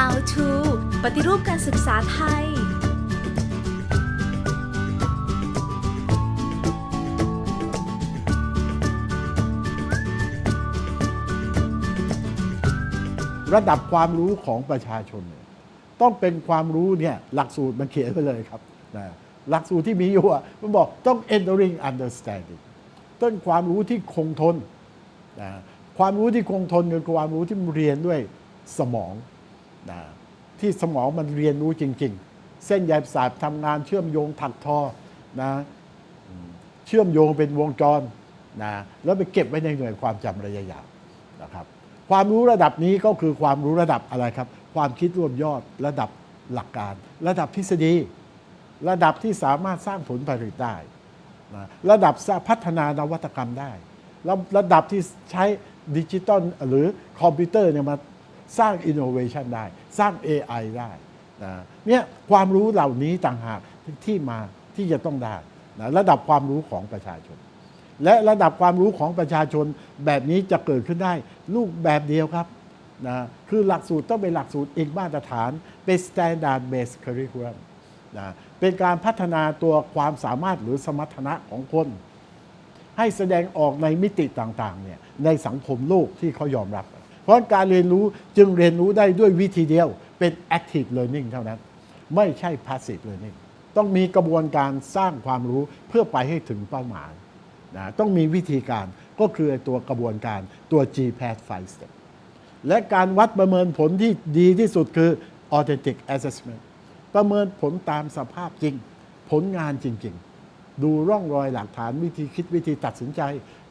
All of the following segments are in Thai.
How to ปฏิรูปการศึกษาไทย ระดับความรู้ของประชาชนเนี่ยต้องเป็นความรู้เนี่ยหลักสูตรมันเขียนไว้เลยครับนะหลักสูตรที่มีอยู่อะมันบอกต้อง enduring understanding ต้นความรู้ที่คงทนนะความรู้ที่คงทนคือความรู้ที่เรียนด้วยสมอง นะที่สมองมันเรียนรู้จริง ๆ เส้นใยประสาททำงานเชื่อมโยงถักทอนะเชื่อมโยงเป็นวงจรนะแล้วไปเก็บไว้ในหน่วยความจำระยะยาวนะครับความรู้ระดับนี้ก็คือความรู้ระดับอะไรครับ ความคิดรวมยอดระดับหลักการ ระดับทฤษฎี ระดับที่สามารถสร้างผลผลิตได้นะระดับพัฒนานวัตกรรมได้ แล้วระดับที่ใช้ดิจิตอลหรือคอมพิวเตอร์เนี่ยมา สร้างอินโนเวชันได้ สร้าง AI ได้นะเนี่ยความรู้เหล่านี้ต่างหากที่มาที่จะต้องได้นะระดับความรู้ของประชาชน และระดับความรู้ของประชาชนแบบนี้จะเกิดขึ้นได้ลูกแบบเดียวครับนะคือหลักสูตรต้องเป็นหลักสูตรอีกมาตรฐาน เป็น standard based curriculum นะเป็นการพัฒนาตัวความสามารถหรือสมรรถนะของคน ให้แสดงออกในมิติต่างๆเนี่ยในสังคมโลกที่เขายอมรับ เพราะการเรียนรู้จึงเรียนรู้ได้ด้วยวิธีเดียวเป็น active learning เท่านั้น ไม่ใช่ passive learning ต้องมีกระบวนการสร้างความรู้เพื่อไปให้ถึงเป้าหมายนะต้องมีวิธีการก็คือตัวกระบวนการตัว GPAT 5 step และการวัดประเมินผลที่ดีที่สุดคือ authentic assessment ประเมินผลตามสภาพจริง ผลงานจริง ๆ ดูร่องรอยหลักฐานวิธีคิดวิธีตัดสินใจ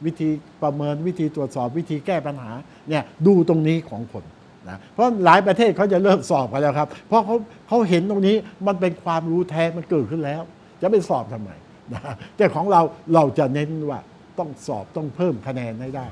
วิธีประเมินวิธีตรวจสอบวิธีแก้ปัญหาเนี่ยดูตรงนี้ของคนนะเพราะหลายประเทศเขาจะเริ่มสอบกันแล้วครับ เพราะเขาเขาเห็นตรงนี้มันเป็นความรู้แท้มันเกิดขึ้นแล้ว จะไปสอบทำไมนะแต่ของเราเราจะเน้นว่าต้องสอบต้องเพิ่มคะแนนให้ได้